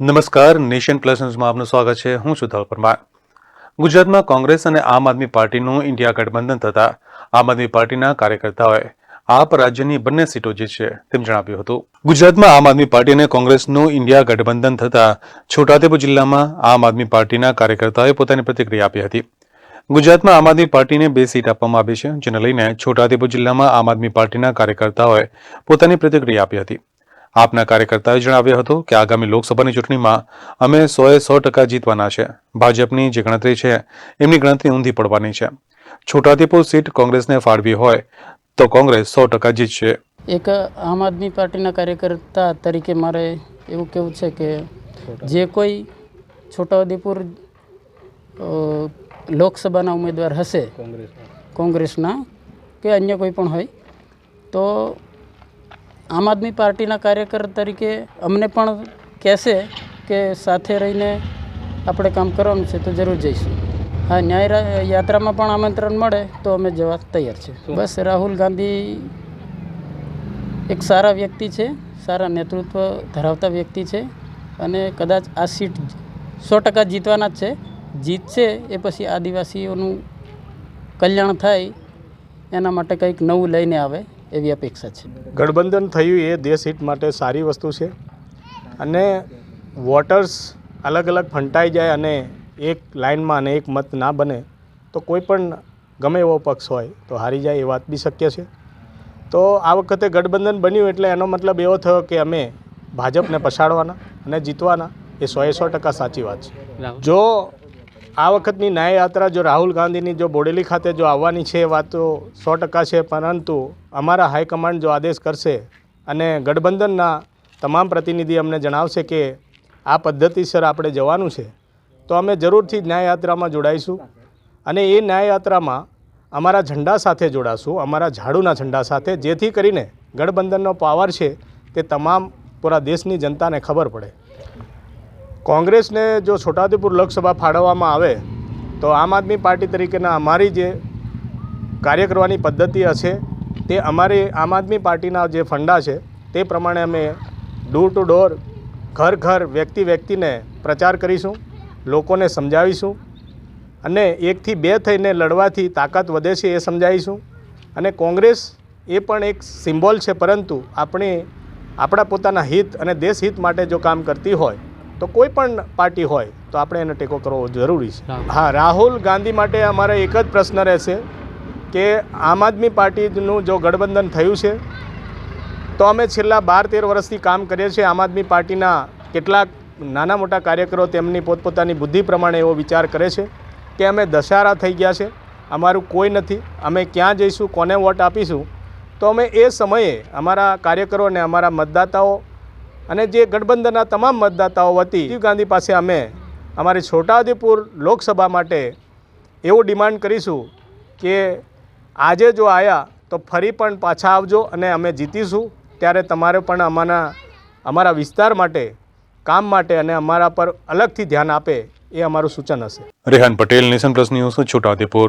નમસ્કાર, nation plus ન્યૂઝમાં આપનું સ્વાગત છે. હું છું પરમાર. ગુજરાતમાં કોંગ્રેસ અને આમ આદમી પાર્ટીનું ઇન્ડિયા ગઠબંધન થતા આમ આદમી પાર્ટીના કાર્યકર્તાઓએ આપ રાજ્યની બંને સીટો જીતશે તેમ જણાવ્યું હતું. ગુજરાતમાં આમ આદમી પાર્ટી અને કોંગ્રેસનું ઇન્ડિયા ગઠબંધન થતા છોટાઉદેપુર જિલ્લામાં આમ આદમી પાર્ટીના કાર્યકર્તાઓએ પોતાની પ્રતિક્રિયા આપી હતી. ગુજરાતમાં આમ આદમી પાર્ટીને બે સીટ આપવામાં આવી છે, જેને લઈને છોટાઉદેપુર જિલ્લામાં આમ આદમી પાર્ટીના કાર્યકર્તાઓએ પોતાની પ્રતિક્રિયા આપી હતી. આપના કાર્યકર્તાએ જણાવ્યું હતું કે આગામી લોકસભાની ચૂંટણીમાં અમે સોએ સો ટકા જીતવાના છે. ભાજપની જે ગણતરી છે એમની ગણતરી ઊંધી પડવાની છે. છોટાઉદેપુર સીટ કોંગ્રેસને ફાળવી હોય તો કોંગ્રેસ સો ટકા જીતશે. એક આમ આદમી પાર્ટીના કાર્યકર્તા તરીકે મારે એવું કહેવું છે કે જે કોઈ છોટાઉદેપુર લોકસભાના ઉમેદવાર હશે કોંગ્રેસના કે અન્ય કોઈ પણ હોય તો આમ આદમી પાર્ટીના કાર્યકર તરીકે અમને પણ કહેશે કે સાથે રહીને આપણે કામ કરવાનું છે તો જરૂર જઈશું. હા ન્યાય યાત્રામાં પણ આમંત્રણ મળે તો અમે જવા તૈયાર છે. બસ રાહુલ ગાંધી એક સારા વ્યક્તિ છે સારા નેતૃત્વ ધરાવતા વ્યક્તિ છે અને કદાચ આ સીટ સો ટકા જીતવાના જ છે. જીતશે એ પછી આદિવાસીઓનું કલ્યાણ થાય એના માટે કંઈક નવું લઈને આવે. એવી અપેક્ષા છે. ગઠબંધન થયું એ દેશ હિત માટે સારી વસ્તુ છે. અને વોટર્સ અલગ અલગ ફંટાઈ જાય અને એક લાઇનમાં અને એક મત ના બને તો કોઈ પણ ગમે એવો પક્ષ હોય તો હારી જાય એ વાત બી શક્ય છે. તો આ વખતે ગઠબંધન બન્યું એટલે એનો મતલબ એવો થયો કે અમે ભાજપને પછાડવાના અને જીતવાના એ સોએ સો ટકા સાચી વાત છે. જો આ વખતની ન્યાયયાત્રા જો રાહુલ ગાંધીની જો બોડેલી ખાતે જો આવવાની છે, એ વાત તો સો ટકા છે, પરંતુ અમારા હાઈકમાન્ડ જો આદેશ કરશે અને ગઠબંધનના તમામ પ્રતિનિધિ અમને જણાવશે કે આ પદ્ધતિસર આપણે જવાનું છે, તો અમે જરૂરથી જ ન્યાય જોડાઈશું અને એ ન્યાયયાત્રામાં અમારા ઝંડા સાથે જોડાશું, અમારા ઝાડુના ઝંડા સાથે, જેથી કરીને ગઠબંધનનો પાવર છે, તે તમામ પૂરા દેશની જનતાને ખબર પડે. કોંગ્રેસને જો છોટાઉદેપુર લોકસભા ફાળવવામાં આવે, તો આમ આદમી પાર્ટી તરીકેના અમારી જે કાર્ય કરવાની પદ્ધતિ હશે, તે અમારી આમ આદમી પાર્ટીના જે ફંડા છે, તે પ્રમાણે અમે ડોર ટુ ડોર ઘર ઘર, વ્યક્તિ વ્યક્તિને પ્રચાર કરીશું, લોકોને સમજાવીશું અને એકથી બે થઈને લડવાથી તાકાત વધે છે એ સમજાવીશું. અને કોંગ્રેસ એ પણ એક સિમ્બોલ છે, પરંતુ આપણે, આપણા પોતાના હિત અને દેશહિત માટે જો કામ કરતી હોય તો કોઈ પણ પાર્ટી હોય તો આપણે એને ટેકો કરવો જરૂરી છે. હા. રાહુલ ગાંધી માટે અમારે એક જ પ્રશ્ન રહેશે કે આમ આદમી પાર્ટીનું જો ગઠબંધન થયું છે તો અમે છેલ્લા બાર તેર વર્ષથી કામ કરીએ છીએ આમ આદમી પાર્ટીના કેટલાક નાના મોટા કાર્યકરો તેમની પોતપોતાની બુદ્ધિ પ્રમાણે એવો વિચાર કરે છે કે અમે દશહારા થઈ ગયા છે અમારું કોઈ નથી અમે ક્યાં જઈશું કોને વોટ આપીશું તો અમે એ સમયે અમારા કાર્યકરો અને અમારા મતદાતાઓ અને જે ગઠબંધનના તમામ મતદાતાઓ વતી રાજીવ ગાંધી પાસે અમે અમારી છોટાઉદેપુર લોકસભા માટે એવું ડિમાન્ડ કરીશું કે આજે જો આવ્યા તો ફરી પણ પાછા આવજો અને અમે જીતીશું. ત્યારે તમારે પણ અમારા અમારા વિસ્તાર માટે, કામ માટે અને અમારા પર અલગથી ધ્યાન આપે એ અમારું સૂચન હશે. Rehan Patel, Nation Plus News, Chhotaudepur.